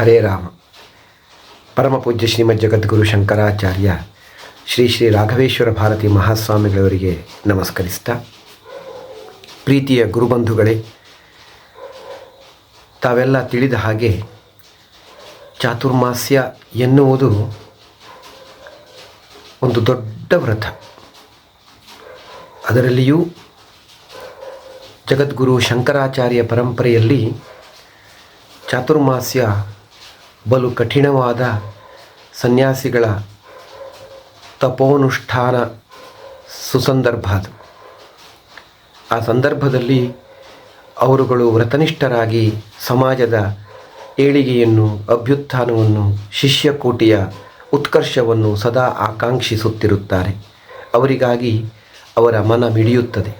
ಹರೇ ರಾಮ. ಪರಮ ಪೂಜ್ಯ ಶ್ರೀಮದ್ ಜಗದ್ಗುರು ಶಂಕರಾಚಾರ್ಯ, ಶ್ರೀ ಶ್ರೀ ರಾಘವೇಶ್ವರ ಭಾರತಿ ಮಹಾಸ್ವಾಮಿಗಳವರಿಗೆ ನಮಸ್ಕರಿಸ್ತಾ, ಪ್ರೀತಿಯ ಗುರುಬಂಧುಗಳೇ, ತಾವೆಲ್ಲ ತಿಳಿದ ಹಾಗೆ ಚಾತುರ್ಮಾಸ್ಯ ಎನ್ನುವುದು ಒಂದು ದೊಡ್ಡ ವ್ರತ. ಅದರಲ್ಲಿಯೂ ಜಗದ್ಗುರು ಶಂಕರಾಚಾರ್ಯ ಪರಂಪರೆಯಲ್ಲಿ ಚಾತುರ್ಮಾಸ್ಯ ಬಲು ಕಠಿಣವಾದ ಸನ್ಯಾಸಿಗಳ ತಪೋನುಷ್ಠಾನ ಸುಸಂದರ್ಭ ಅದು. ಆ ಸಂದರ್ಭದಲ್ಲಿ ಅವರುಗಳು ವ್ರತನಿಷ್ಠರಾಗಿ ಸಮಾಜದ ಏಳಿಗೆಯನ್ನು, ಅಭ್ಯುತ್ಥಾನವನ್ನು, ಶಿಷ್ಯಕೋಟಿಯ ಉತ್ಕರ್ಷವನ್ನು ಸದಾ ಆಕಾಂಕ್ಷಿಸುತ್ತಿರುತ್ತಾರೆ. ಅವರಿಗಾಗಿ ಅವರ ಮನ ಮಿಡಿಯುತ್ತದೆ.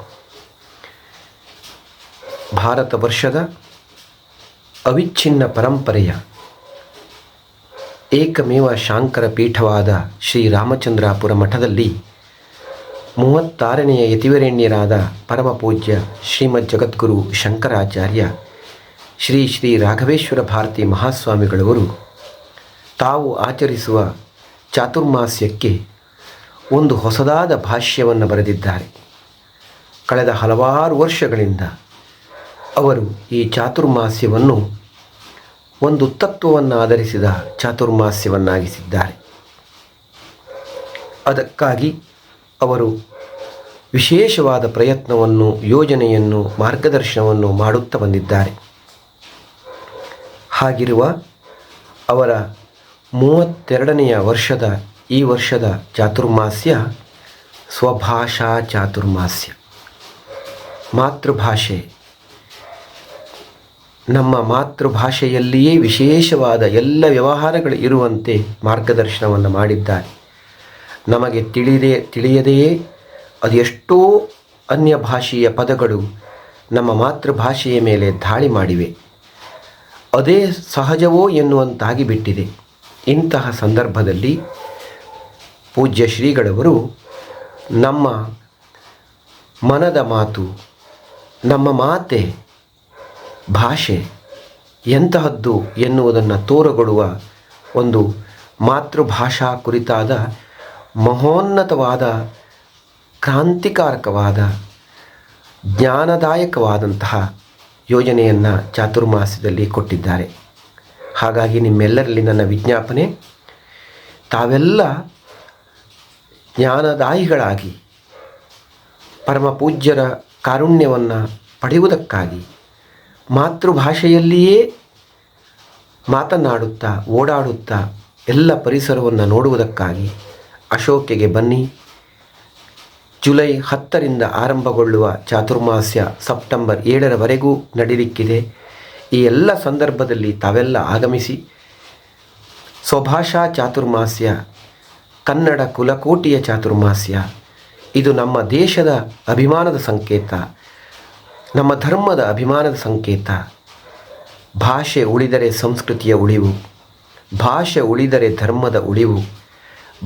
ಭಾರತ ವರ್ಷದ ಅವಿಚ್ಛಿನ್ನ ಪರಂಪರೆಯ ಏಕಮೇವ ಶಾಂಕರ ಪೀಠವಾದ ಶ್ರೀ ರಾಮಚಂದ್ರಾಪುರ ಮಠದಲ್ಲಿ ಮೂವತ್ತಾರನೆಯ ಯತಿವರೇಣ್ಯರಾದ ಪರಮಪೂಜ್ಯ ಶ್ರೀಮದ್ ಜಗದ್ಗುರು ಶಂಕರಾಚಾರ್ಯ ಶ್ರೀ ಶ್ರೀ ರಾಘವೇಶ್ವರ ಭಾರತಿ ಮಹಾಸ್ವಾಮಿಗಳವರು ತಾವು ಆಚರಿಸುವ ಚಾತುರ್ಮಾಸ್ಯಕ್ಕೆ ಒಂದು ಹೊಸದಾದ ಭಾಷ್ಯವನ್ನು ಬರೆದಿದ್ದಾರೆ. ಕಳೆದ ಹಲವಾರು ವರ್ಷಗಳಿಂದ ಅವರು ಈ ಚಾತುರ್ಮಾಸ್ಯವನ್ನು ಒಂದು ತತ್ವವನ್ನು ಆಧರಿಸಿದ ಚಾತುರ್ಮಾಸ್ಯವನ್ನಾಗಿಸಿದ್ದಾರೆ. ಅದಕ್ಕಾಗಿ ಅವರು ವಿಶೇಷವಾದ ಪ್ರಯತ್ನವನ್ನು, ಯೋಜನೆಯನ್ನು, ಮಾರ್ಗದರ್ಶನವನ್ನು ಮಾಡುತ್ತಾ ಬಂದಿದ್ದಾರೆ. ಹಾಗಿರುವ ಅವರ ಮೂವತ್ತೆರಡನೆಯ ವರ್ಷದ ಈ ವರ್ಷದ ಚಾತುರ್ಮಾಸ್ಯ ಸ್ವಭಾಷಾ ಚಾತುರ್ಮಾಸ್ಯ. ಮಾತೃಭಾಷೆ. ನಮ್ಮ ಮಾತೃಭಾಷೆಯಲ್ಲಿಯೇ ವಿಶೇಷವಾದ ಎಲ್ಲ ವ್ಯವಹಾರಗಳು ಇರುವಂತೆ ಮಾರ್ಗದರ್ಶನವನ್ನು ಮಾಡಿದ್ದಾರೆ. ನಮಗೆ ತಿಳಿದೇ ತಿಳಿಯದೆಯೇ ಅದೆಷ್ಟೋ ಅನ್ಯ ಭಾಷೆಯ ಪದಗಳು ನಮ್ಮ ಮಾತೃಭಾಷೆಯ ಮೇಲೆ ದಾಳಿ ಮಾಡಿವೆ. ಅದೇ ಸಹಜವೋ ಎನ್ನುವಂತಾಗಿ ಬಿಟ್ಟಿದೆ. ಇಂತಹ ಸಂದರ್ಭದಲ್ಲಿ ಪೂಜ್ಯ ಶ್ರೀಗಳವರು ನಮ್ಮ ಮನದ ಮಾತು, ನಮ್ಮ ಮಾತೆ ಭಾಷೆ ಎಂತಹದ್ದು ಎನ್ನುವುದನ್ನು ತೋರಗೊಡುವ ಒಂದು ಮಾತೃಭಾಷಾ ಕುರಿತಾದ ಮಹೋನ್ನತವಾದ, ಕ್ರಾಂತಿಕಾರಕವಾದ, ಜ್ಞಾನದಾಯಕವಾದಂತಹ ಯೋಜನೆಯನ್ನು ಚಾತುರ್ಮಾಸ್ಯದಲ್ಲಿ ಕೊಟ್ಟಿದ್ದಾರೆ. ಹಾಗಾಗಿ ನಿಮ್ಮೆಲ್ಲರಲ್ಲಿ ನನ್ನ ವಿಜ್ಞಾಪನೆ, ತಾವೆಲ್ಲ ಜ್ಞಾನದಾಯಿಗಳಾಗಿ ಪರಮ ಪೂಜ್ಯರ ಕಾರುಣ್ಯವನ್ನು ಪಡೆಯುವುದಕ್ಕಾಗಿ ಮಾತೃಭಾಷೆಯಲ್ಲಿಯೇ ಮಾತನಾಡುತ್ತಾ, ಓಡಾಡುತ್ತಾ ಎಲ್ಲ ಪರಿಸರವನ್ನು ನೋಡುವುದಕ್ಕಾಗಿ ಅಶೋಕೆಗೆ ಬನ್ನಿ. ಜುಲೈ ಹತ್ತರಿಂದ ಆರಂಭಗೊಳ್ಳುವ ಚಾತುರ್ಮಾಸ್ಯ ಸೆಪ್ಟೆಂಬರ್ ಏಳರವರೆಗೂ ನಡೀಲಿಕ್ಕಿದೆ. ಈ ಎಲ್ಲ ಸಂದರ್ಭದಲ್ಲಿ ತಾವೆಲ್ಲ ಆಗಮಿಸಿ ಸ್ವಭಾಷಾ ಚಾತುರ್ಮಾಸ್ಯ, ಕನ್ನಡ ಕುಲಕೋಟಿಯ ಚಾತುರ್ಮಾಸ್ಯ, ಇದು ನಮ್ಮ ದೇಶದ ಅಭಿಮಾನದ ಸಂಕೇತ. ನಮ್ಮ ಧರ್ಮದ ಅಭಿಮಾನದ ಸಂಕೇತ. ಭಾಷೆ ಉಳಿದರೆ ಸಂಸ್ಕೃತಿಯ ಉಳಿವು. ಭಾಷೆ ಉಳಿದರೆ ಧರ್ಮದ ಉಳಿವು.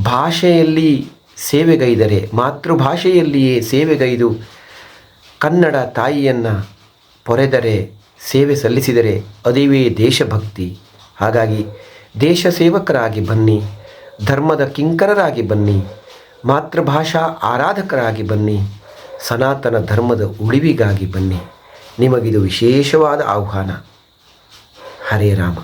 ಭಾಷೆಯಲ್ಲಿ ಸೇವೆಗೈದರೆ, ಮಾತೃಭಾಷೆಯಲ್ಲಿಯೇ ಸೇವೆಗೈದು ಕನ್ನಡ ತಾಯಿಯನ್ನು ಪೊರೆದರೆ, ಸೇವೆ ಸಲ್ಲಿಸಿದರೆ ಅದೇವೇ ದೇಶಭಕ್ತಿ. ಹಾಗಾಗಿ ದೇಶ ಸೇವಕರಾಗಿ ಬನ್ನಿ, ಧರ್ಮದ ಕಿಂಕರರಾಗಿ ಬನ್ನಿ, ಮಾತೃಭಾಷಾ ಆರಾಧಕರಾಗಿ ಬನ್ನಿ. ಸನಾತನ ಧರ್ಮದ ಉಳಿವಿಗಾಗಿ ಬನ್ನಿ. ನಿಮಗಿದು ವಿಶೇಷವಾದ ಆಹ್ವಾನ. ಹರೇ ರಾಮ.